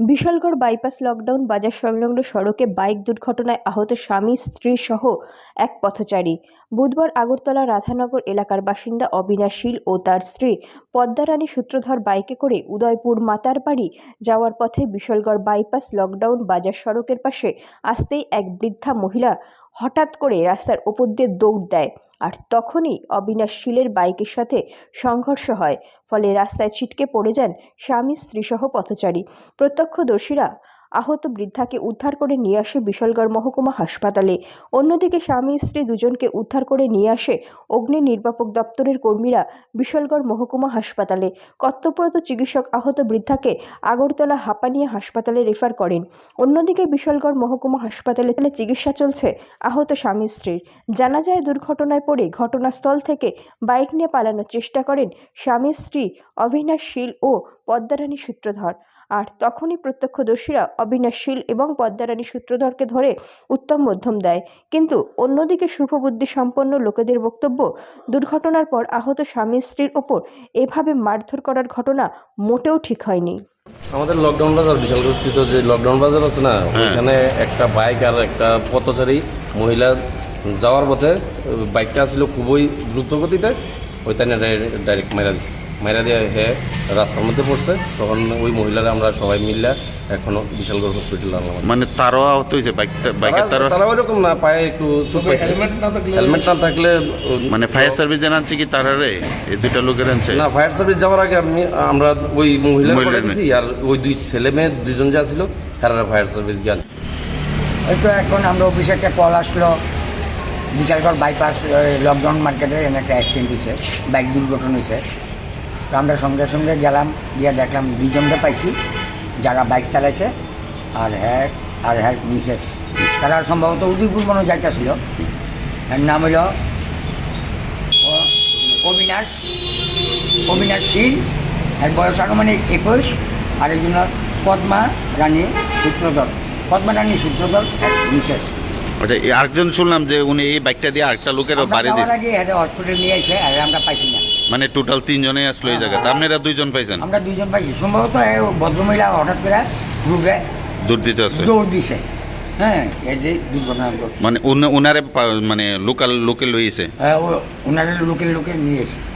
Bishalgarh bypass lockdown বাজার সংলগ্ন সড়কে বাইক দুর্ঘটনায় আহত স্বামী, স্ত্রী সহ এক পথচারী। বুধবার আগরতলা রাধানগর এলাকার বাসিন্দা অবিনাশীল ও তার স্ত্রী পদ্মারানী সূত্রধর বাইকে করে উদয়পুর মাতার বাড়ি যাওয়ার পথে বিশালগড় বাইপাস লকডাউন বাজার সড়কের পাশে আসতেই এক বৃদ্ধা মহিলা হঠাৎ করে রাস্তার ওপর দিয়ে দৌড় দেয়। আর তখনই অবিনাশ শীলের বাইকের সাথে সংঘর্ষ হয়। ফলে রাস্তায় ছিটকে পড়ে যান স্বামী স্ত্রীসহ পথচারী। প্রত্যক্ষদর্শীরা আহত বৃদ্ধাকে উদ্ধার করে নিয়ে আসে বিশালগড় মহকুমা হাসপাতালে। অন্যদিকে স্বামী স্ত্রী দুজনকে উদ্ধার করে নিয়ে আসে অগ্নি নির্বাপক দপ্তরের কর্মীরা বিশালগড় মহকুমা হাসপাতালে। কর্তব্যরত চিকিৎসক আহত বৃদ্ধাকে আগরতলা হাঁপানিয়া হাসপাতালে রেফার করেন। অন্যদিকে বিশালগড় মহকুমা হাসপাতালে চিকিৎসা চলছে আহত স্বামী স্ত্রীর। জানা যায়, দুর্ঘটনায় পড়ে ঘটনাস্থল থেকে বাইক নিয়ে পালানোর চেষ্টা করেন স্বামী স্ত্রী অবিনাশ শীল ও পদ্মারানী সূত্রধর। আর তখনই প্রত্যক্ষদর্শীরা অবিনাশশীল এবং পদ্মারানী সূত্রধরকে ধরে উত্তম মধ্যম দেয়। কিন্তু অন্যদিকে শুভবুদ্ধি সম্পন্ন লোকেদের বক্তব্য দুর্ঘটনার পর আহত স্বামী স্ত্রীর ওপর এভাবে মারধর করার ঘটনা মোটেও ঠিক হয়নি। আমাদের লকডাউন বাজার বিশালগস্থিত যে লকডাউন বাজার আছে না ওইখানে একটা বাইক আর একটা পথচারী মহিলা যাওয়ার পথে বাইকটা ছিল খুবই দ্রুত গতিতে ওইখানে ডাইরেক্ট মেরা দিছে। মেরা দিয়ে হে রাস্তার মধ্যে পড়ছে। তখন ওই মহিলারা আমরা সবাই মিললে এখনও বিশালগড় হসপিটাল আনলাম মানে তারও আহত হয়েছে বাইক বাইকের তারও তারা ওইরকম না পায়ে একটু হেলমেট না থাকলে হেলমেট না থাকলে মানে ফায়ার সার্ভিস জানাচ্ছে কি তারারে এই দুইটা লোকের আনছে? না ফায়ার সার্ভিস যাওয়ার আগে আমি আমরা ওই মহিলা আর ওই দুই ছেলে মেয়ে দুজন যা ছিল তারা ফায়ার সার্ভিস গেল। এই তো এখন আমরা অফিসে একটা কল আসলো। বিশালগড় বাইপাস লকডাউন মার্কেটে একটা অ্যাক্সিডেন্ট হয়েছে বাইক দুর্ঘটনা হয়েছে। তো আমরা সঙ্গে সঙ্গে গেলাম, গিয়ে দেখলাম দুজনকে পাইছি, যারা বাইক চালাইছে আর হ্যাঁ আর হ্যাঁ মিসেস। তারা সম্ভবত উদয়পুর মনে যাইতেছিল। এর নাম হলো অবিনাশ অবিনাশ শীল এর বয়স আনুমানিক একুশ। আর একজন পদ্মা রানী সূত্রধর। পদ্মা রানী সূত্রধর মিসেস। আচ্ছা আরেকজন শুনলাম যে উনি এই বাইকটা দিয়ে আরেকটা লোকের বাড়ি দিয়ে আগে হসপিটাল নিয়ে এসে আর আমরা পাইছি না। মানে টোটাল তিনজনে আসলো এই জায়গাতে। আপনারা দুইজন পাইছেন? আমরা দুইজন পাইছি। সম্ভবত ভদ্রমহিলা হঠাৎ করে গ্রুপে দূর দিতে আছে দৌড় দিছে। হ্যাঁ। মানে উন- উনারে মানে লোকাল লোকে লইছে? হ্যাঁ, ও ওনারা লোকে নিয়ে এসে।